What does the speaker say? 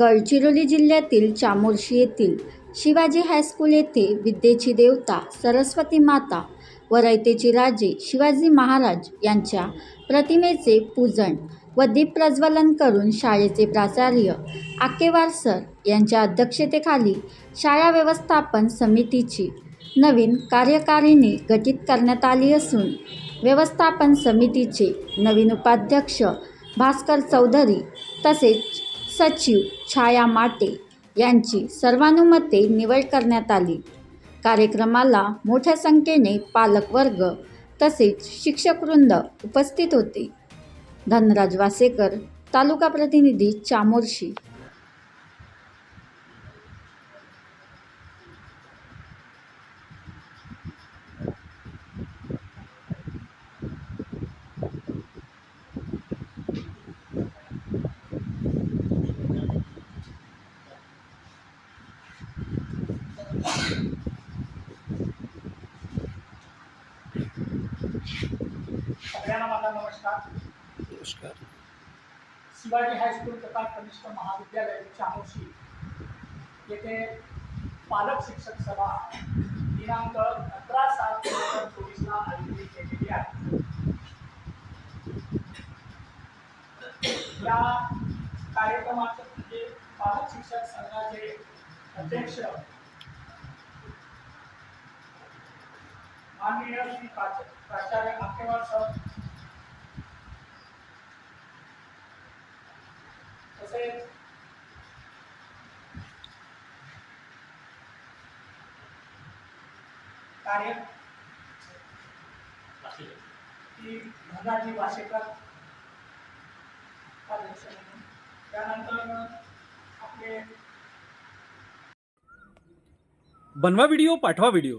गडचिरोली जिल्ह्यातील चामोर्शी येथील शिवाजी हायस्कूल येथे विद्येची देवता सरस्वती माता व रयतेचे राजे शिवाजी महाराज यांच्या प्रतिमेचे पूजन व दीप प्रज्वलन करून शाळेचे प्राचार्य आकेवार सर यांच्या अध्यक्षतेखाली शाळा व्यवस्थापन समितीची नवीन कार्यकारिणी गठीत करण्यात आली असून व्यवस्थापन समितीचे नवीन उपाध्यक्ष भास्कर चौधरी तसेच सचिव छाया माटे यांची सर्वानुमते निवड करण्यात आली. कार्यक्रमाला मोठ्या संख्येने पालकवर्ग तसेच शिक्षकवृंद उपस्थित होते. धनराज वासेकर तालुका प्रतिनिधी चामोर्शी. सगळ्यांना माझा नमस्कार. नमस्कार. शिवाजी हायस्कूल तथा कनिष्ठ महाविद्यालय चामोशी येथे पालक शिक्षक सभा दिनांक अठरा सात दोन हजार चोवीसला आयोजित केलेली आहे. या कार्यक्रमाचे म्हणजे पालक शिक्षक संघाचे अध्यक्ष माननीय श्री प्राच- प्राचार्य आकेवार सर. तसेच कार्य की धनाजी वासेकर अध्यक्ष म्हणून त्यानंतर आपले बनवा व्हिडिओ पाठवा व्हिडिओ